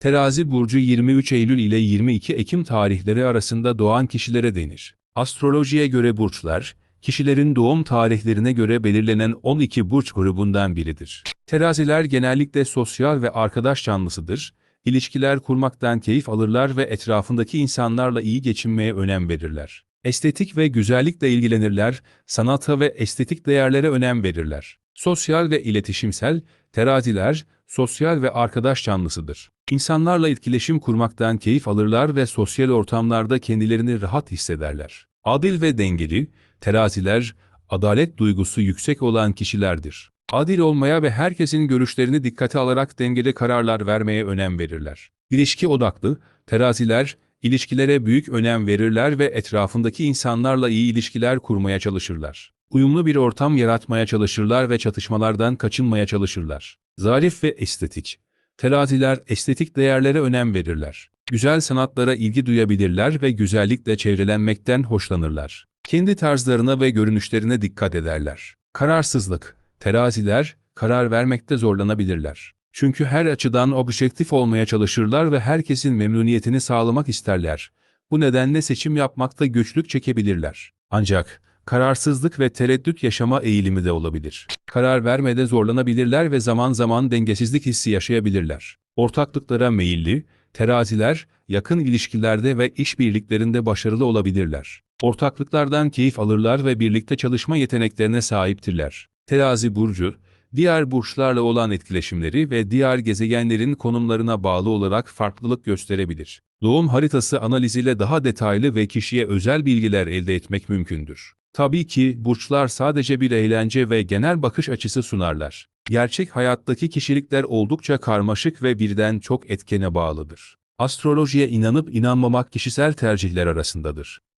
Terazi burcu 23 Eylül ile 22 Ekim tarihleri arasında doğan kişilere denir. Astrolojiye göre burçlar, kişilerin doğum tarihlerine göre belirlenen 12 burç grubundan biridir. Teraziler genellikle sosyal ve arkadaş canlısıdır. İlişkiler kurmaktan keyif alırlar ve etrafındaki insanlarla iyi geçinmeye önem verirler. Estetik ve güzellikle ilgilenirler, sanata ve estetik değerlere önem verirler. Sosyal ve iletişimsel, teraziler, sosyal ve arkadaş canlısıdır. İnsanlarla etkileşim kurmaktan keyif alırlar ve sosyal ortamlarda kendilerini rahat hissederler. Adil ve dengeli, teraziler, adalet duygusu yüksek olan kişilerdir. Adil olmaya ve herkesin görüşlerini dikkate alarak dengeli kararlar vermeye önem verirler. İlişki odaklı, teraziler, ilişkilere büyük önem verirler ve etrafındaki insanlarla iyi ilişkiler kurmaya çalışırlar. Uyumlu bir ortam yaratmaya çalışırlar ve çatışmalardan kaçınmaya çalışırlar. Zarif ve estetik. Teraziler estetik değerlere önem verirler. Güzel sanatlara ilgi duyabilirler ve güzellikle çevrelenmekten hoşlanırlar. Kendi tarzlarına ve görünüşlerine dikkat ederler. Kararsızlık. Teraziler, karar vermekte zorlanabilirler. Çünkü her açıdan objektif olmaya çalışırlar ve herkesin memnuniyetini sağlamak isterler. Bu nedenle seçim yapmakta güçlük çekebilirler. Ancak, kararsızlık ve tereddüt yaşama eğilimi de olabilir. Karar vermede zorlanabilirler ve zaman zaman dengesizlik hissi yaşayabilirler. Ortaklıklara meyilli, teraziler, yakın ilişkilerde ve işbirliklerinde başarılı olabilirler. Ortaklıklardan keyif alırlar ve birlikte çalışma yeteneklerine sahiptirler. Terazi burcu, diğer burçlarla olan etkileşimleri ve diğer gezegenlerin konumlarına bağlı olarak farklılık gösterebilir. Doğum haritası analiziyle daha detaylı ve kişiye özel bilgiler elde etmek mümkündür. Tabii ki burçlar sadece bir eğlence ve genel bakış açısı sunarlar. Gerçek hayattaki kişilikler oldukça karmaşık ve birden çok etkene bağlıdır. Astrolojiye inanıp inanmamak kişisel tercihler arasındadır.